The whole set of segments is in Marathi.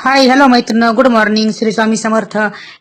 हाय हॅलो मैत्रिण. Good morning Shri Swami Samarth.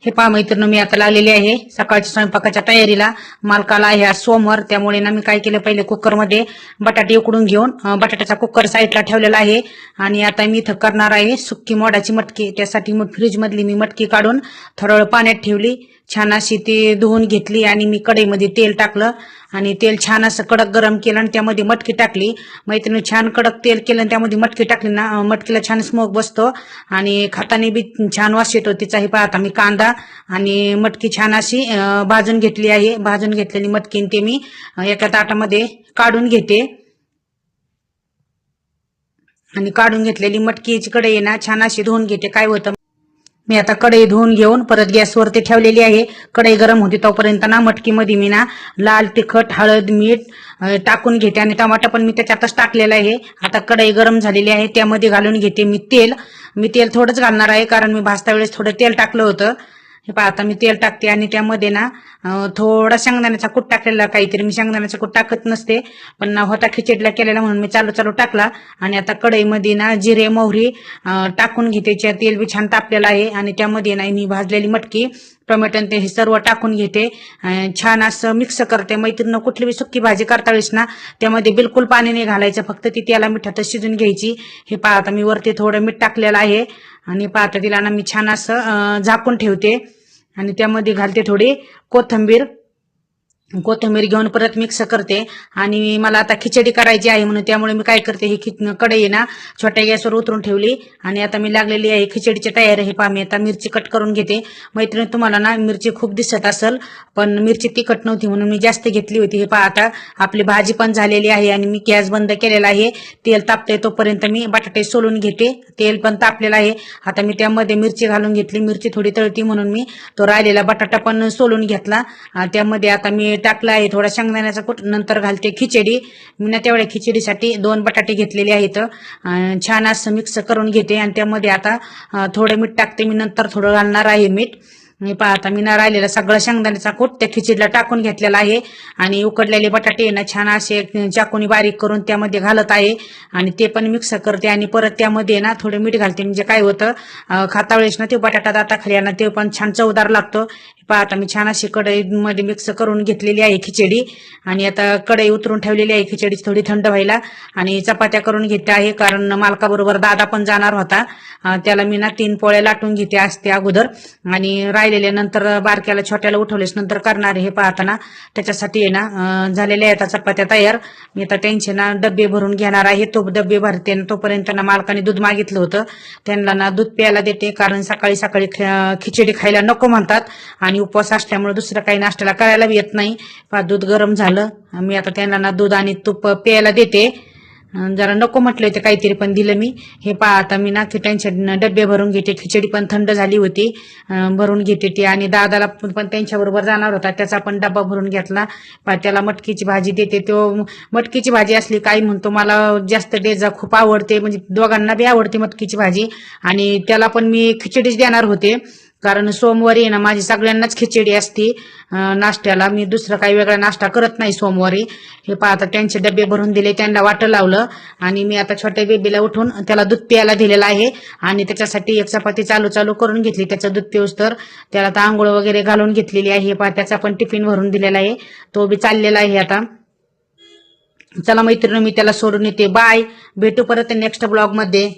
हे पहा मैत्रिण मी आता लागलेली आहे सकाळच्या स्वयंपाकाच्या तयारीला. मालकाला आहे आज सोमवार त्यामुळे ना मी काय केलं पहिले कुकरमध्ये बटाटे उकडून घेऊन बटाट्याचा कुकर साईडला ठेवलेला आहे. आणि आता मी इथं करणार आहे सुक्की मोडाची मटकी. त्यासाठी मग फ्रीजमधली मी मटकी काढून थोडं वेळ पाण्यात ठेवली. छान अशी ती धुवून घेतली आणि मी कढईमध्ये तेल टाकलं. आणि तेल छान असं कडक गरम केलं आणि त्यामध्ये मटकी टाकली. मैत्रिणी छान कडक तेल केलं आणि त्यामध्ये मटकी टाकली ना मटकीला छान स्मोक बसतो. आणि खाताने बी छान वास येतो तिचाही पाहता मी कांदा आणि मटकी छान अशी भाजून घेतली आहे. भाजून घेतलेली मटकी ते मी एका ताटामध्ये काढून घेते. आणि काढून घेतलेली मटकीची कडे ना छान अशी धुवून घेते. काय होतं मी आता कढई धुवून घेऊन परत गॅसवरती ठेवलेली आहे. कढई गरम होती तोपर्यंत ना मटकीमध्ये मी ना लाल तिखट हळद मीठ टाकून घेते आणि टमाटा पण मी त्याच्यातच टाकलेला आहे. आता कढई गरम झालेली आहे त्यामध्ये घालून घेते मी तेल. मी तेल थोडंच घालणार आहे कारण मी भाजता वेळेस थोडं तेल टाकलं होतं. हे पहा आता मी तेल टाकते आणि त्यामध्ये ना थोडा शेंगदाण्याचा कूट टाकलेला काहीतरी. मी शेंगदाण्याचा कूट टाकत नसते पण ना होता खिचडीला केलेला म्हणून मी चालू चालू टाकला. आणि आता कढईमध्ये ना जिरे मोहरी टाकून घेते. तेल बी छान तापलेलं आहे. आणि त्यामध्ये ना मी भाजलेली मटकी टोमॅटो ते हे सर्व टाकून घेते. छान असं मिक्स करते. मैत्रीनं कुठली बी सुक्की भाजी करता वेळेस ना त्यामध्ये बिलकुल पाणी नाही घालायचं. फक्त ती त्याला मिठातच शिजून घ्यायची. हे पहा आता मी वरती थोडं मीठ टाकलेलं आहे. आणि पाहता तिला ना मी छान असं झाकून ठेवते. आणि त्यामध्ये घालते थोडी कोथिंबीर. कोथिंबीर घेऊन परत मिक्स करते. आणि मला आता खिचडी करायची आहे म्हणून त्यामुळे मी काय करते ही खिच कढई ना छोट्या गॅसवर उतरून ठेवली. आणि आता मी लागलेली आहे खिचडीची तयारी हे पहा मी आता मिरची कट करून घेते. मैत्रिणी तुम्हाला ना मिरची खूप दिसत असेल पण मिरची तिखट नव्हती म्हणून मी जास्त घेतली होती. हे पहा आता आपली भाजी पण झालेली आहे आणि मी गॅस बंद केलेला आहे. तेल तापते तोपर्यंत मी बटाटे सोलून घेते. तेल पण तापलेलं आहे. आता मी त्यामध्ये मिरची घालून घेतली. मिरची थोडी तळती म्हणून मी तो राहिलेला बटाटा पण सोलून घेतला. त्यामध्ये आता मी टाकलं आहे. थोडा शेंगदाण्याचा कुट नंतर घालते खिचडी. मी ना तेवढ्या खिचडीसाठी दोन बटाटे घेतलेले आहेत. छान असं मिक्स करून घेते आणि त्यामध्ये आता थोडं मीठ टाकते. मी नंतर थोडं घालणार आहे मीठ. मी पाहता आता मी ना राहिलेला सगळं शेंगदाण्याचा कूट त्या खिचडीला टाकून घेतलेला आहे. आणि उकडलेले बटाटे ना छान असे चाकूनी बारीक करून त्यामध्ये घालत आहे. आणि ते पण मिक्स करते आणि परत त्यामध्ये ना थोडं मीठ घालते. म्हणजे काय होतं खाता वेळेस ना ते बटाटा दाताखाली ना ते पण छान चवदार लागतो. पहा आता मी छान अशी कढईमध्ये मिक्स करून घेतलेली आहे खिचडी. आणि आता कढई उतरून ठेवलेली आहे खिचडी थोडी थंड व्हायला. आणि चपात्या करून घेते आहे कारण मालकाबरोबर दादा पण जाणार होता. त्याला मी ना तीन पोळ्या लाटून घेते असते अगोदर. आणि राहिलेल्या नंतर बारक्याला छोट्याला उठवलेस नंतर करणार आहे हे पाहताना. त्याच्यासाठी आहे ना झालेल्या आहेत आता चपात्या तयार. मी आता त्यांचे ना डबे भरून घेणार आहे. तो डबे भरते आणि तोपर्यंत ना मालकाने दूध मागितलं होतं. त्यांना ना दूध प्यायला देते कारण सकाळी सकाळी खिचडी खायला नको म्हणतात. आणि उपवास असल्यामुळे दुसरं काही नाश्त्याला करायला बी येत नाही. पहा दूध गरम झालं. मी आता त्यांना ना दूध आणि तूप प्यायला देते. जरा नको म्हटलं होते काहीतरी पण दिलं मी. हे पहा आता मी ना ते त्यांचे डब्बे डबे भरून घेते. खिचडी पण थंड झाली होती. भरून घेते ती. आणि दादाला पण पण त्यांच्याबरोबर जाणार होता. त्याचा पण डबा भरून घेतला. पा त्याला मटकीची भाजी देते. तो मटकीची भाजी असली काही म्हणतो मला जास्त डेजा खूप आवडते. म्हणजे दोघांना बी आवडते मटकीची भाजी. आणि त्याला पण मी खिचडीच देणार होते. कारण सोमवारी आहे ना माझी सगळ्यांनाच खिचडी असते. नाश्त्याला. मी दुसरं काही वेगळा नाश्ता करत नाही सोमवारी. हे पहा आता त्यांचे डबे भरून दिले त्यांना वाटं लावलं. आणि मी आता छोट्या बेबीला उठून त्याला दूध प्यायला दिलेलं आहे. आणि त्याच्यासाठी एक चपाती चालू चालू करून घेतली. त्याचं दूध पिऊस तर त्याला आता आंघोळ वगैरे घालून घेतलेली आहे. पहा त्याचा पण टिफिन भरून दिलेला आहे. तो बी चाललेला आहे आता. चला मैत्रिणी मी त्याला सोडून येते. बाय. भेटू परत नेक्स्ट ब्लॉगमध्ये